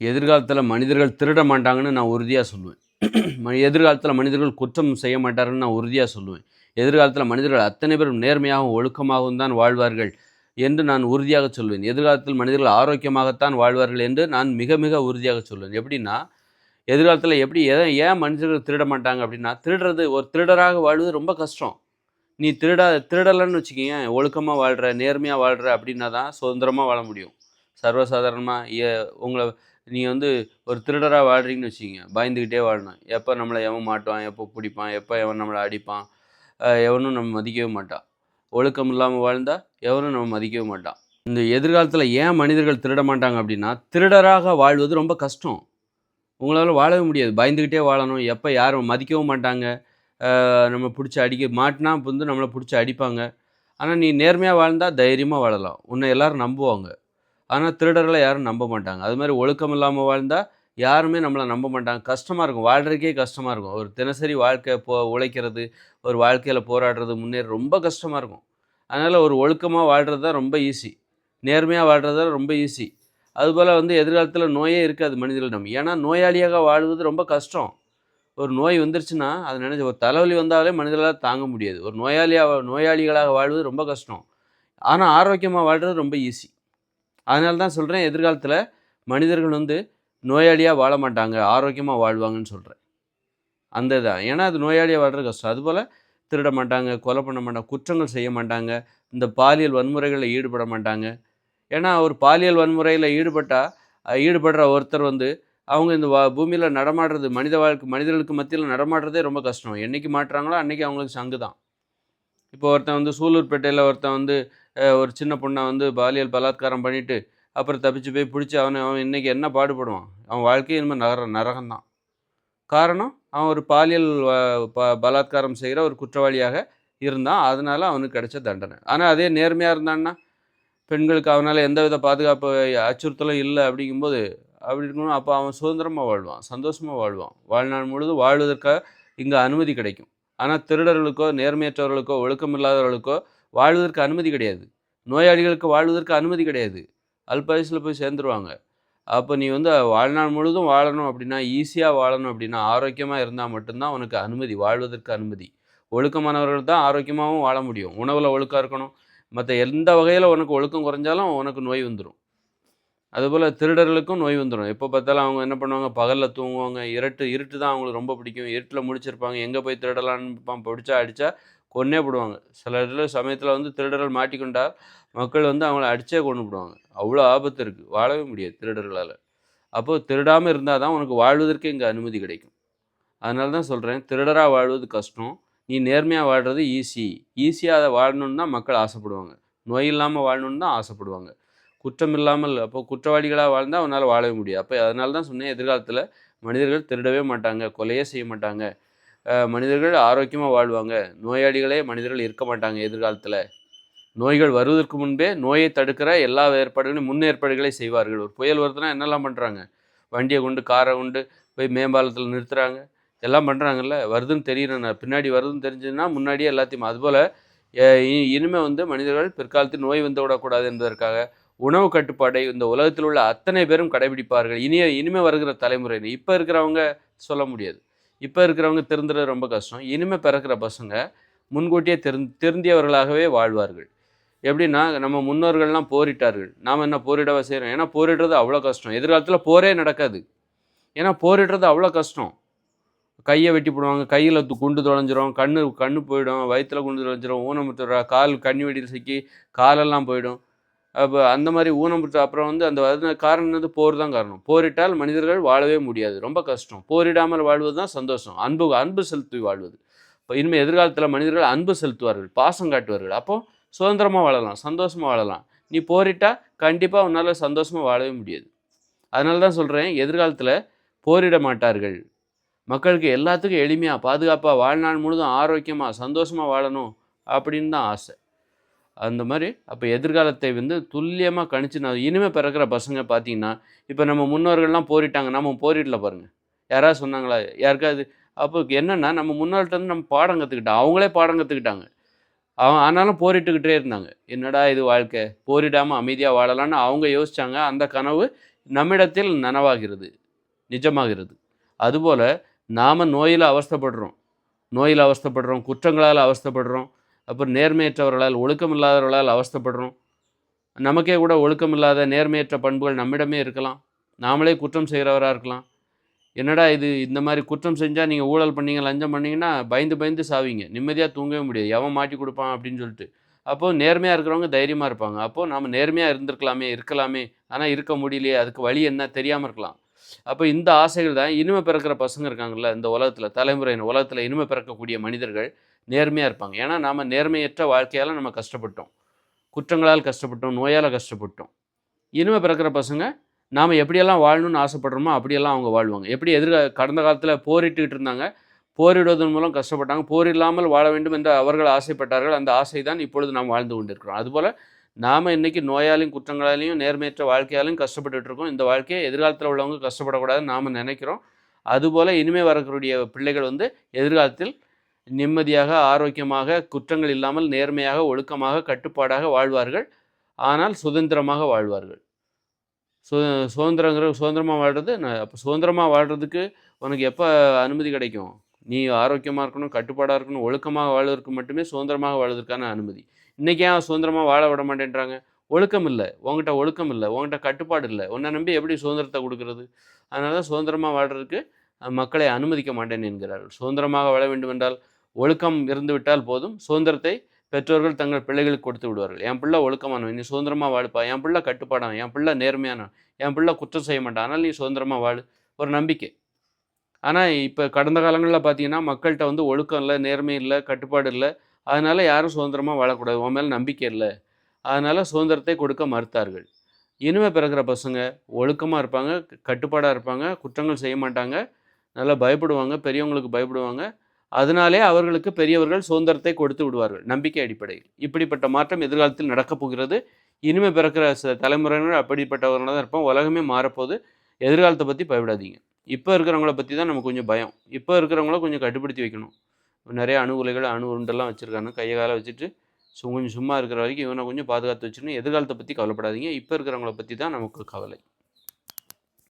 எதிர்காலத்தில் மனிதர்கள் திருட மாட்டாங்கன்னு நான் உறுதியாக சொல்லுவேன். ம- எதிர்காலத்தில் மனிதர்கள் குற்றம் செய்ய மாட்டாருன்னு நான் உறுதியாக சொல்லுவேன். எதிர்காலத்தில் மனிதர்கள் அத்தனை பேரும் நேர்மையாகவும் ஒழுக்கமாகவும் தான் வாழ்வார்கள் என்று நான் உறுதியாக சொல்வேன். எதிர்காலத்தில் மனிதர்கள் ஆரோக்கியமாகத்தான் வாழ்வார்கள் என்று நான் மிக மிக உறுதியாக சொல்வேன். எப்படின்னா எதிர்காலத்தில் எப்படி எதை ஏன் மனிதர்கள் திருட மாட்டாங்க அப்படின்னா திருடுறது ஒரு திருடராக வாழ்வது ரொம்ப கஷ்டம். நீ திருடா திருடலைன்னு வச்சுக்கிங்க ஒழுக்கமாக வாழ்கிற நேர்மையாக வாழ்கிற அப்படின்னா தான் சுதந்திரமாக வாழ முடியும். சர்வசாதாரணமாக உங்களை நீங்கள் வந்து ஒரு திருடராக வாழ்கிறீங்கன்னு வச்சுக்கிங்க. பயந்துக்கிட்டே வாழணும். எப்போ நம்மளை எவன் மாட்டுவான் எப்போ பிடிப்பான் எப்போ எவன் நம்மளை அடிப்பான் எவனும் நம்ம மதிக்கவே மாட்டான். ஒழுக்கம் இல்லாமல் வாழ்ந்தால் எவனும் நம்ம மதிக்கவே மாட்டான். இந்த எதிர்காலத்தில் ஏன் மனிதர்கள் திருட மாட்டாங்க அப்படின்னா திருடராக வாழ்வது ரொம்ப கஷ்டம். உங்களால் வாழவே முடியாது. பயந்துக்கிட்டே வாழணும். எப்போ யாரும் மதிக்கவும் மாட்டாங்க. நம்ம பிடிச்சி அடிக்க மாட்டினா வந்து நம்மளை பிடிச்சி அடிப்பாங்க. ஆனால் நீ நேர்மையாக வாழ்ந்தால் தைரியமாக வாழலாம். உன்னை எல்லோரும் நம்புவாங்க. ஆனால் திருடர்களை யாரும் நம்ப மாட்டாங்க. அது மாதிரி ஒழுக்கம் இல்லாமல் வாழ்ந்தால் யாருமே நம்மளை நம்ப மாட்டாங்க. கஷ்டமாக இருக்கும். வாழ்கிறதுக்கே கஷ்டமாக இருக்கும். ஒரு தினசரி வாழ்க்கை போ உழைக்கிறது ஒரு வாழ்க்கையில் போராடுறது முன்னேற ரொம்ப கஷ்டமாக இருக்கும். அதனால் ஒரு ஒழுக்கமாக வாழ்கிறது தான் ரொம்ப ஈஸி நேர்மையாக வாழ்கிறது தான் ரொம்ப ஈஸி அதுபோல் வந்து எதிர்காலத்தில் நோயே இருக்காது மனிதர்களிடம் ஏன்னா நோயாளியாக வாழ்வது ரொம்ப கஷ்டம். ஒரு நோய் வந்துருச்சுன்னா அது நினச்சி ஒரு தலைவலி வந்தாலே மனிதர்களால் தாங்க முடியாது. ஒரு நோயாளியாக நோயாளிகளாக வாழ்வது ரொம்ப கஷ்டம். ஆனால் ஆரோக்கியமாக வாழ்கிறது ரொம்ப ஈஸி அதனால தான் சொல்கிறேன் எதிர்காலத்தில் மனிதர்கள் வந்து நோயாளியாக வாழ மாட்டாங்க ஆரோக்கியமாக வாழ்வாங்கன்னு சொல்கிறேன் அந்த இதான் ஏன்னா அது நோயாளியாக வாழ்கிற கஷ்டம். அதுபோல் திருட மாட்டாங்க கொலை பண்ண மாட்டாங்க குற்றங்கள் செய்ய மாட்டாங்க இந்த பாலியல் வன்முறைகளில் ஈடுபட மாட்டாங்க. ஏன்னா ஒரு பாலியல் வன்முறையில் ஈடுபட்டால் ஈடுபடுற ஒருத்தர் வந்து அவங்க இந்த வா பூமியில் நடமாடுறது மனித வாழ்க்கை மனிதர்களுக்கு மத்தியில் நடமாடுறதே ரொம்ப கஷ்டம். என்றைக்கு மாட்டுறாங்களோ அன்றைக்கி அவங்களுக்கு சங்கு தான். இப்போ ஒருத்தன் வந்து சூலூர்பேட்டையில் ஒருத்தன் வந்து ஒரு சின்ன பொண்ணை வந்து பாலியல் பலாத்காரம் பண்ணிட்டு அப்புறம் தப்பிச்சு போய் பிடிச்சி அவனை அவன் இன்னைக்கு என்ன பாடுபடுவான்? அவன் வாழ்க்கையை இனிமேல் நகர நரகம்தான். காரணம் அவன் ஒரு பாலியல் ப பலாத்காரம் செய்கிற ஒரு குற்றவாளியாக இருந்தான். அதனால் அவனுக்கு கிடைச்ச தண்டனை. ஆனால் அதே நேர்மையாக இருந்தான்னா பெண்களுக்கு அவனால் எந்தவித பாதுகாப்பு அச்சுறுத்தலும் இல்லை அப்படிங்கும்போது அப்படி இருக்கணும் அப்போ அவன் சுதந்திரமாக வாழ்வான் சந்தோஷமாக வாழ்வான். வாழ்நாள் முழுதும் வாழ்வதற்காக இங்கே அனுமதி கிடைக்கும். ஆனால் திருடர்களுக்கோ நேர்மையற்றவர்களுக்கோ ஒழுக்கம் இல்லாதவர்களுக்கோ வாழ்வதற்கு அனுமதி கிடையாது. நோயாளிகளுக்கு வாழ்வதற்கு அனுமதி கிடையாது. அல்பாயுசில் போய் சேர்ந்துருவாங்க. அப்போ நீ வந்து வாழ்நாள் முழுதும் வாழணும் அப்படின்னா ஈஸியாக வாழணும் அப்படின்னா ஆரோக்கியமாக இருந்தால் மட்டும்தான் உனக்கு அனுமதி வாழ்வதற்கு அனுமதி. ஒழுக்கமானவர்கள் தான் ஆரோக்கியமாகவும் வாழ முடியும். உணவில் ஒழுக்காக இருக்கணும். மற்ற எந்த வகையில் உனக்கு ஒழுக்கம் குறைஞ்சாலும் உனக்கு நோய் வந்துடும் அதுபோல் திருடர்களுக்கும் நோய் வந்துடும் எப்போ பார்த்தாலும் அவங்க என்ன பண்ணுவாங்க? பகலில் தூங்குவாங்க. இருட்டு இருட்டு தான் அவங்களுக்கு ரொம்ப பிடிக்கும். இருட்டில் முடிச்சிருப்பாங்க எங்கே போய் திருடலான்னு பிடிச்சா அடித்தா கொன்னே போடுவாங்க. சில இடத்துல சமயத்தில் வந்து திருடர்கள் மாட்டிக்கொண்டால் மக்கள் வந்து அவங்கள அடித்தே கொண்டு போடுவாங்க. அவ்வளோ ஆபத்து இருக்குது வாழவே முடியாது திருடர்களால். அப்போது திருடாமல் இருந்தால் தான் உனக்கு வாழ்வதற்கு இங்கே அனுமதி கிடைக்கும். அதனால தான் சொல்கிறேன் திருடராக வாழ்வது கஷ்டம். நீ நேர்மையாக வாழ்கிறது ஈஸி ஈஸியாக அதை வாழணுன்னு தான் மக்கள் ஆசைப்படுவாங்க. நோய் இல்லாமல் வாழணுன்னு தான் ஆசைப்படுவாங்க. குற்றம் இல்லாமல் அப்போ குற்றவாளிகளாக வாழ்ந்தால் அவனால் வாழவே முடியாது. அப்போ அதனால தான் சொன்னேன் எதிர்காலத்தில் மனிதர்கள் திருடவே மாட்டாங்க கொலையே செய்ய மாட்டாங்க. மனிதர்கள் ஆரோக்கியமாக வாழ்வாங்க. நோயாளிகளே மனிதர்கள் இருக்க மாட்டாங்க எதிர்காலத்தில். நோய்கள் வருவதற்கு முன்பே நோயை தடுக்கிற எல்லா ஏற்பாடுகளையும் முன்னேற்பாடுகளை செய்வார்கள். ஒரு புயல் வருதுன்னா என்னெல்லாம் பண்ணுறாங்க வண்டியை கொண்டு காரை கொண்டு போய் மேம்பாலத்தில் நிறுத்துகிறாங்க எல்லாம் பண்ணுறாங்கல்ல வருதுன்னு தெரியுறேன். பின்னாடி வருதுன்னு தெரிஞ்சதுன்னா முன்னாடியே எல்லாத்தையும் அதுபோல் இனிமேல் வந்து மனிதர்கள் பிற்காலத்தில் நோய் வந்து விடக்கூடாது என்பதற்காக உணவு கட்டுப்பாடை இந்த உலகத்தில் உள்ள அத்தனை பேரும் கடைபிடிப்பார்கள். இனிய இனிமே வருகிற தலைமுறைன்னு இப்போ இருக்கிறவங்க சொல்ல முடியாது. இப்போ இருக்கிறவங்க திருந்துறது ரொம்ப கஷ்டம். இனிமே பிறக்கிற பசங்க முன்கூட்டியே திரு திருந்தியவர்களாகவே வாழ்வார்கள். எப்படின்னா நம்ம முன்னோர்கள்லாம் போரிட்டார்கள். நாம் என்ன போரிடவா செய்கிறோம் ஏன்னா போரிடுறது அவ்வளோ கஷ்டம். எதிர்காலத்தில் போரே நடக்காது. ஏன்னா போரிடுறது அவ்வளோ கஷ்டம். கையை வெட்டி போடுவாங்க. கையில் குண்டு தொலைஞ்சிரும். கண்ணு கண்ணு போயிடும். வயிற்றுல குண்டு தொலைஞ்சிரும். ஊனமுத்துறா கால் கண்ணி வெடியில் சிக்கி காலெல்லாம் போயிடும். அப்போ அந்த மாதிரி ஊனமுற்ற அப்புறம் வந்து அந்த அது காரணம் வந்து போர் தான் காரணம். போரிட்டால் மனிதர்கள் வாழவே முடியாது. ரொம்ப கஷ்டம். போரிடாமல் வாழ்வது தான் சந்தோஷம். அன்பு அன்பு செலுத்தி வாழ்வது. இப்போ இனிமேல் எதிர்காலத்தில் மனிதர்கள் அன்பு செலுத்துவார்கள். பாசம் காட்டுவார்கள். அப்போது சுதந்திரமாக வாழலாம். சந்தோஷமாக வாழலாம். நீ போரிட்டால் கண்டிப்பாக உன்னால் சந்தோஷமாக வாழவே முடியாது. அதனால தான் சொல்கிறேன் எதிர்காலத்தில் போரிட மாட்டார்கள். மக்களுக்கு எல்லாத்துக்கும் எளிமையாக பாதுகாப்பாக வாழ்நாள் முழுதும் ஆரோக்கியமாக சந்தோஷமாக வாழணும் அப்படின்னு தான் ஆசை. அந்த மாதிரி அப்போ எதிர்காலத்தை வந்து துல்லியமாக கணிச்சு நான் இனிமேல் பிறக்கிற பசங்க பார்த்தீங்கன்னா இப்போ நம்ம முன்னோர்கள்லாம் போரிட்டாங்க நம்ம போரிடல பாருங்கள் யாராவது சொன்னாங்களா? யாருக்காவது? அப்போ என்னென்னா நம்ம முன்னோர்கிட்ட வந்து நம்ம பாடம் கற்றுக்கிட்டோம் அவங்களே பாடம் கற்றுக்கிட்டாங்க அவன் ஆனாலும் போரிட்டுக்கிட்டே இருந்தாங்க. என்னடா இது வாழ்க்கை? போரிடாமல் அமைதியாக வாழலான்னு அவங்க யோசிச்சாங்க. அந்த கனவு நம்மிடத்தில் நனவாகிறது நிஜமாகிறது. அதுபோல் நாம் நோயில் அவஸ்தைப்படுறோம். நோயில் அவஸ்தப்படுறோம் குற்றங்களால் அவஸ்தைப்படுறோம். அப்புறம் நேர்மையற்றவர்களால் ஒழுக்கம் இல்லாதவர்களால் அவஸ்தப்படுறோம். நமக்கே கூட ஒழுக்கம் இல்லாத நேர்மையற்ற பண்புகள் நம்மிடமே இருக்கலாம். நாமளே குற்றம் செய்கிறவராக இருக்கலாம். என்னடா இது இந்த மாதிரி குற்றம் செஞ்சால் நீங்கள் ஊழல் பண்ணீங்க லஞ்சம் பண்ணீங்கன்னா பயந்து பயந்து சாவீங்க. நிம்மதியாக தூங்கவே முடியாது. எவன் மாட்டி கொடுப்பான் அப்படின்னு சொல்லிட்டு. அப்போது நேர்மையாக இருக்கிறவங்க தைரியமாக இருப்பாங்க. அப்போது நம்ம நேர்மையாக இருந்திருக்கலாமே இருக்கலாமே. ஆனால் இருக்க முடியலையே அதுக்கு வழி என்ன? தெரியாமல் இருக்கலாம். அப்போ இந்த ஆசைகள் தான் இனிமே பிறக்கிற பசங்க இருக்காங்கல்ல இந்த உலகத்தில் தலைமுறையின் உலகத்தில் இனிமே பிறக்கக்கூடிய மனிதர்கள் நேர்மையாக இருப்பாங்க. ஏன்னா நாம் நேர்மையற்ற வாழ்க்கையால் நம்ம கஷ்டப்பட்டோம். குற்றங்களால் கஷ்டப்பட்டோம் நோயால் கஷ்டப்பட்டோம். இனிமே பிறக்கிற பசங்க நாம் எப்படியெல்லாம் வாழணும்னு ஆசைப்படுறோமோ அப்படியெல்லாம் அவங்க வாழ்வாங்க. எப்படி எதிர்க கடந்த காலத்தில் போரிட்டுக்கிட்டு இருந்தாங்க போரிடுவதன் மூலம் கஷ்டப்பட்டாங்க போர் இல்லாமல் வாழ வேண்டும் என்று அவர்கள் ஆசைப்பட்டார்கள் அந்த ஆசை தான் இப்பொழுது நாம் வாழ்ந்து கொண்டிருக்கிறோம். அதுபோல் நாம் இன்றைக்கி நோயாலையும் குற்றங்களாலையும் நேர்மையற்ற வாழ்க்கையாலையும் கஷ்டப்பட்டுட்டு இருக்கோம் இந்த வாழ்க்கையை எதிர்காலத்தில் உள்ளவங்க கஷ்டப்படக்கூடாதுன்னு நாம் நினைக்கிறோம். அதுபோல் இனிமேல் வரக்கூடிய பிள்ளைகள் வந்து எதிர்காலத்தில் நிம்மதியாக ஆரோக்கியமாக குற்றங்கள் இல்லாமல் நேர்மையாக ஒழுக்கமாக கட்டுப்பாடாக வாழ்வார்கள். ஆனால் சுதந்திரமாக வாழ்வார்கள். சு சுதந்திரங்கிற சுதந்திரமாக வாழ்கிறது நான் அப்போ சுதந்திரமாக வாழ்கிறதுக்கு உனக்கு எப்போ அனுமதி கிடைக்கும்? நீ ஆரோக்கியமாக இருக்கணும் கட்டுப்பாடாக இருக்கணும் ஒழுக்கமாக வாழ்வதற்கு மட்டுமே சுதந்திரமாக வாழ்வதற்கான அனுமதி. இன்றைக்கி ஏன் சுதந்திரமாக வாழ விட மாட்டேன்றாங்க? ஒழுக்கம் இல்லை. உங்ககிட்ட ஒழுக்கம் இல்லை. உங்ககிட்ட கட்டுப்பாடு இல்லை. உன்னை நம்பி எப்படி சுதந்திரத்தை கொடுக்கறது? அதனால தான் சுதந்திரமாக வாழ்கிறதுக்கு மக்களை அனுமதிக்க மாட்டேன் என்கிறார்கள் சுதந்திரமாக வாழ வேண்டும் என்றால் ஒழுக்கம் இருந்து விட்டால் போதும். சுதந்திரத்தை பெற்றோர்கள் தங்கள் பிள்ளைகளுக்கு கொடுத்து விடுவார்கள். என் பிள்ளை ஒழுக்கமானவன். நீ சுதந்திரமாக வாழ்ப்பா. என் பிள்ளை கட்டுப்பாடான் என் பிள்ளை நேர்மையானவன். என் பிள்ளை குற்றம் செய்ய மாட்டான். ஆனால் நீ சுதந்திரமாக வாழ். ஒரு நம்பிக்கை. ஆனால் இப்போ கடந்த காலங்களில் பார்த்தீங்கன்னா மக்கள்கிட்ட வந்து ஒழுக்கம் இல்லை நேர்மை இல்லை கட்டுப்பாடு இல்லை. அதனால் யாரும் சுதந்திரமாக வாழக்கூடாது. உன் மேலே நம்பிக்கை இல்லை. அதனால் சுதந்திரத்தை கொடுக்க மறுத்தார்கள். இனிமே பிறக்கிற பசங்க ஒழுக்கமாக இருப்பாங்க கட்டுப்பாடாக இருப்பாங்க குற்றங்கள் செய்ய மாட்டாங்க. நல்லா பயப்படுவாங்க பெரியவங்களுக்கு பயப்படுவாங்க. அதனாலே அவர்களுக்கு பெரியவர்கள் சுதந்திரத்தை கொடுத்து விடுவார்கள் நம்பிக்கை அடிப்படையில். இப்படிப்பட்ட மாற்றம் எதிர்காலத்தில் நடக்கப் போகிறது. இனிமே பிறக்கிற ச தலைமுறையினர் அப்படிப்பட்டவர்களாக தான் இருப்போம் உலகமே மாறப்போகுது. எதிர்காலத்தை பற்றி பயப்படாதீங்க. இப்போ இருக்கிறவங்கள பற்றி தான் நமக்கு கொஞ்சம் பயம். இப்போ இருக்கிறவங்கள கொஞ்சம் கட்டுப்படுத்தி வைக்கணும். நிறைய அணு உலைகள் அணு உருண்டெல்லாம் வச்சுருக்காங்க. கையை காலை வச்சுட்டு சு கொஞ்சம் சும்மா இருக்கிற வரைக்கும் இவனை கொஞ்சம் பாதுகாத்து வச்சுக்கணும். எதிர்காலத்தை பற்றி கவலைப்படாதீங்க. இப்போ இருக்கிறவங்கள பற்றி தான் நமக்கு கவலை.